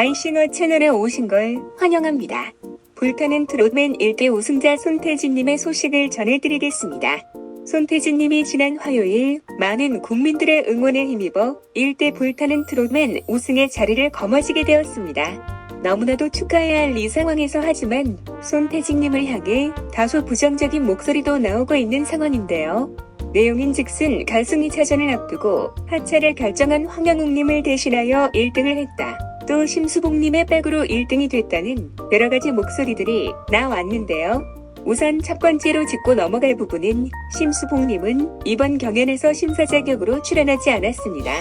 마이싱어 채널에 오신 걸 환영합니다. 불타는 트롯맨 1대 우승자 손태진님의 소식을 전해드리겠습니다. 손태진님이 지난 화요일 많은 국민들의 응원에 힘입어 1대 불타는 트롯맨 우승의 자리를 거머쥐게 되었습니다. 너무나도 축하해야 할 이 상황에서 하지만 손태진님을 향해 다소 부정적인 목소리도 나오고 있는 상황인데요. 내용인 즉슨 가수 2차전을 앞두고 하차를 결정한 황영웅님을 대신하여 1등을 했다. 또 심수봉님의 백으로 1등이 됐다는 여러 가지 목소리들이 나왔는데요. 우선 첫 번째로 짚고 넘어갈 부분은 심수봉님은 이번 경연에서 심사 자격으로 출연하지 않았습니다.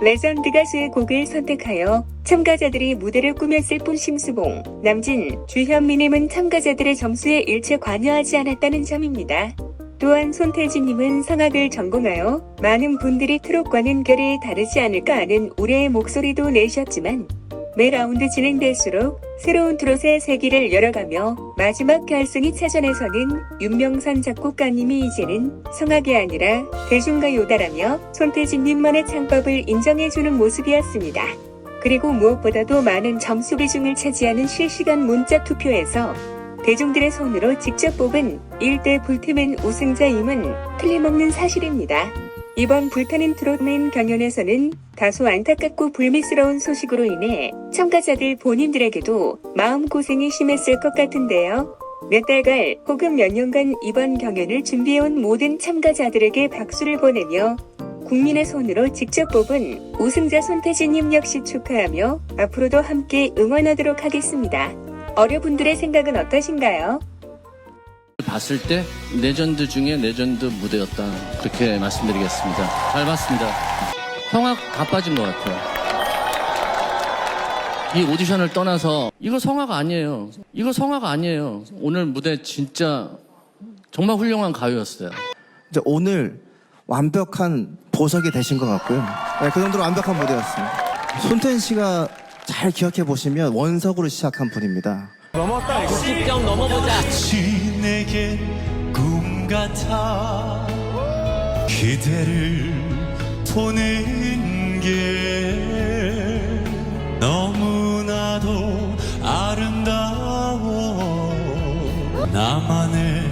레전드 가수의 곡을 선택하여 참가자들이 무대를 꾸몄을 뿐 심수봉, 남진, 주현미님은 참가자들의 점수에 일체 관여하지 않았다는 점입니다. 또한 손태진님은 성악을 전공하여 많은 분들이 트롯과는 결이 다르지 않을까 하는 우려의 목소리도 내셨지만 매 라운드 진행될수록 새로운 트롯의 세기를 열어가며 마지막 결승 2차전에서는 윤명선 작곡가님이 이제는 성악이 아니라 대중가요다라며 손태진님만의 창법을 인정해주는 모습이었습니다. 그리고 무엇보다도 많은 점수 비중을 차지하는 실시간 문자 투표에서 대중들의 손으로 직접 뽑은 1대 불태맨 우승자임은 틀림없는 사실입니다. 이번 불타는 트롯맨 경연에서는 다소 안타깝고 불미스러운 소식으로 인해 참가자들 본인들에게도 마음고생이 심했을 것 같은데요. 몇 달간 혹은 몇 년간 이번 경연을 준비해온 모든 참가자들에게 박수를 보내며 국민의 손으로 직접 뽑은 우승자 손태진님 역시 축하하며 앞으로도 함께 응원하도록 하겠습니다. 어려분들의 생각은 어떠신가요? 봤을 때 레전드 중에 레전드 무대였다 그렇게 말씀드리겠습니다. 잘 봤습니다. 성악 다 빠진 것 같아요. 이 오디션을 떠나서 이거 성악 아니에요. 이거 성악 아니에요. 오늘 무대 진짜 정말 훌륭한 가요였어요. 이제 오늘 완벽한 보석이 되신 것 같고요. 네, 그 정도로 완벽한 무대였습니다. 손태진 씨가 잘 기억해 보시면 원석으로 시작한 분입니다. 마치 내게 꿈 같아. 그대를 보는 게 너무나도 아름다워. 나만의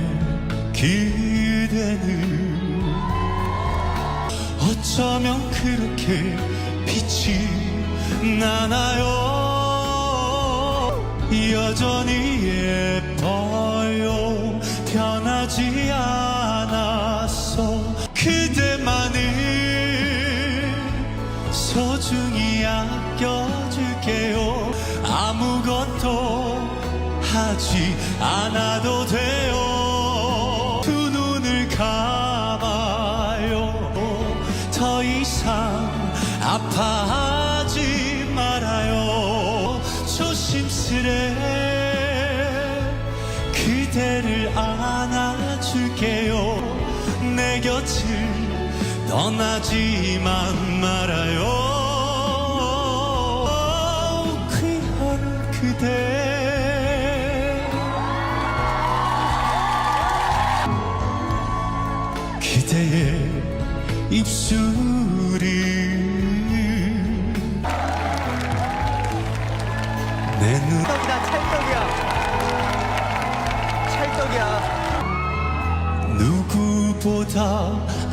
그대는 어쩌면 그렇게 빛이 나나요 여전히 예뻐요. 변하지 않았어. 그대만을 소중히 아껴줄게요. 아무것도 하지 않아도 돼요. 두 눈을 감아요. 더 이상 아파 내 곁을 떠나지만 말아요. 귀한 그대. 그대의 입술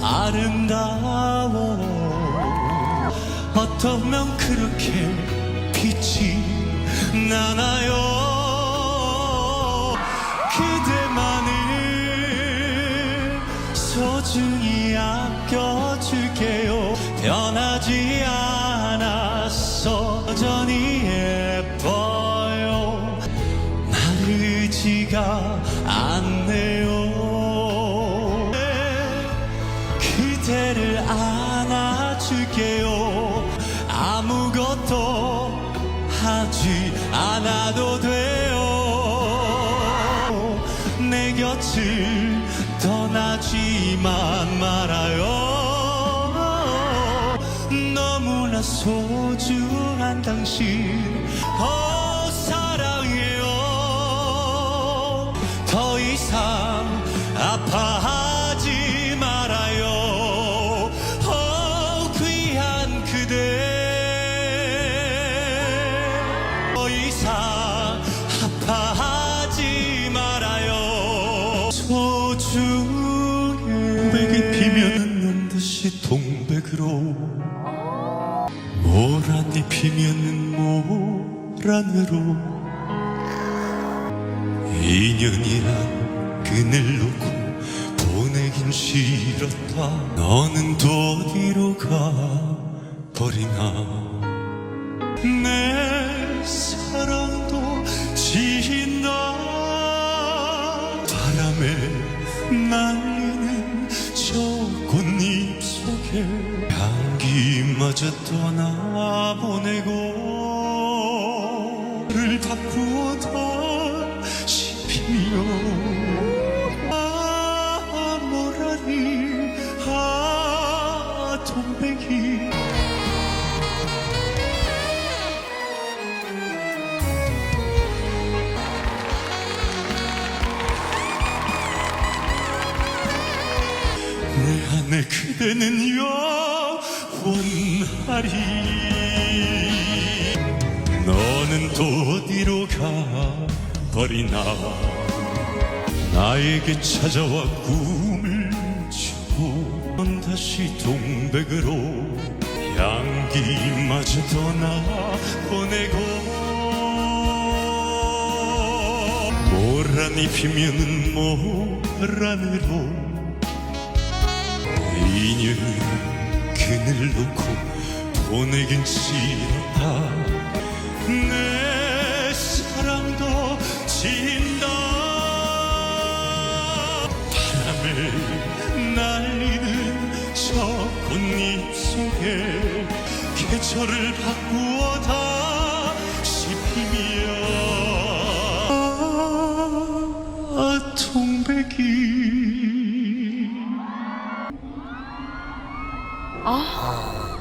아름다워. 어쩌면 그렇게 빛이 나나요? 그대만을 소중히 그대를 안아줄게요. 아무것도 하지 않아도 돼요. 내 곁을 떠나지만 말아요. 너무나 소중한 당신 어 사랑해요. 더 이상 아파 동백으로 모란 입히면 모란으로? 인연이란 끈을 놓고 보내긴 싫었다. 너는 또 어디로 가 버리나 마저 떠나보내고 를 바꾸었다 싶으며 아 모라니 아 동백이. 내 안에 그대는 영 원하리. 너는 또 어디로 가버리나? 나에게 찾아와 꿈을 주고 넌 다시 동백으로 향기마저 떠나 보내고. 모란이 피면은 모란으로. 인연을 그늘 놓고 보내긴 싫었다. 내 사랑도 진다. 바람에 날리는 저 꽃잎 속에 계절을 바꾸어 아.